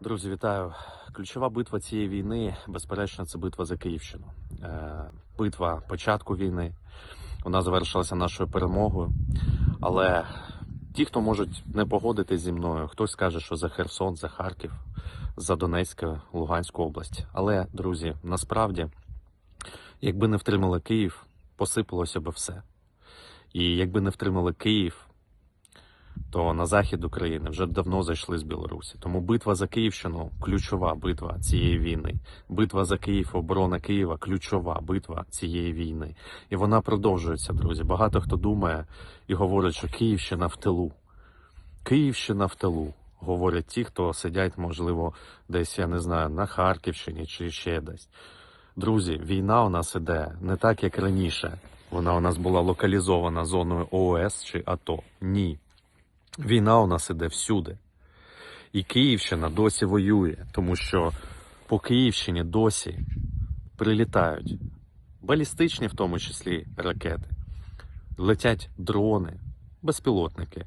Друзі, вітаю. Ключова битва цієї війни, безперечно, це битва за Київщину. Е, Битва початку війни. Вона завершилася нашою перемогою. Але ті, хто можуть не погодитись зі мною, хтось скаже, що за Херсон, за Харків, за Донецьку, Луганську область. Але, друзі, насправді, якби не втримали Київ, посипалося би все. І якби не втримали Київ, то на захід України вже давно зайшли з Білорусі. Тому битва за Київщину ключова битва цієї війни. Битва за Київ, оборона Києва ключова битва цієї війни. І вона продовжується, друзі. Багато хто думає і говорить, що Київщина в тилу. Київщина в тилу. Говорять ті, хто сидять, можливо, десь, я не знаю, на Харківщині чи ще десь. Друзі, війна у нас іде не так, як раніше. Вона у нас була локалізована зоною ООС чи АТО. Ні. Війна у нас іде всюди. І Київщина досі воює, тому що по Київщині досі прилітають балістичні, в тому числі, ракети, летять дрони, безпілотники,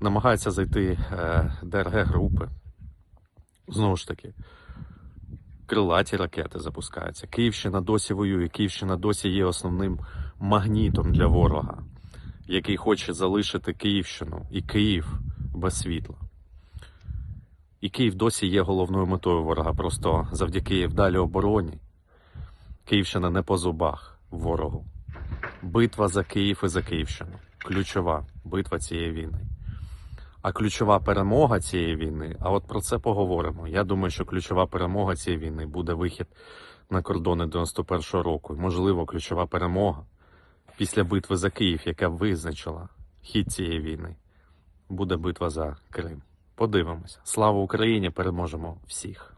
намагаються зайти е, ДРГ-групи. Знову ж таки, крилаті ракети запускаються. Київщина досі воює, Київщина досі є основним магнітом для ворога який хоче залишити Київщину і Київ без світла. І Київ досі є головною метою ворога. Просто завдяки вдалій обороні Київщина не по зубах ворогу. Битва за Київ і за Київщину. Ключова битва цієї війни. А ключова перемога цієї війни, а от про це поговоримо. Я думаю, що ключова перемога цієї війни буде вихід на кордони 91-го року. І, Можливо, ключова перемога після битви за Київ, яка визначила хід цієї війни, буде битва за Крим. Подивимося. Слава Україні! Переможемо всіх!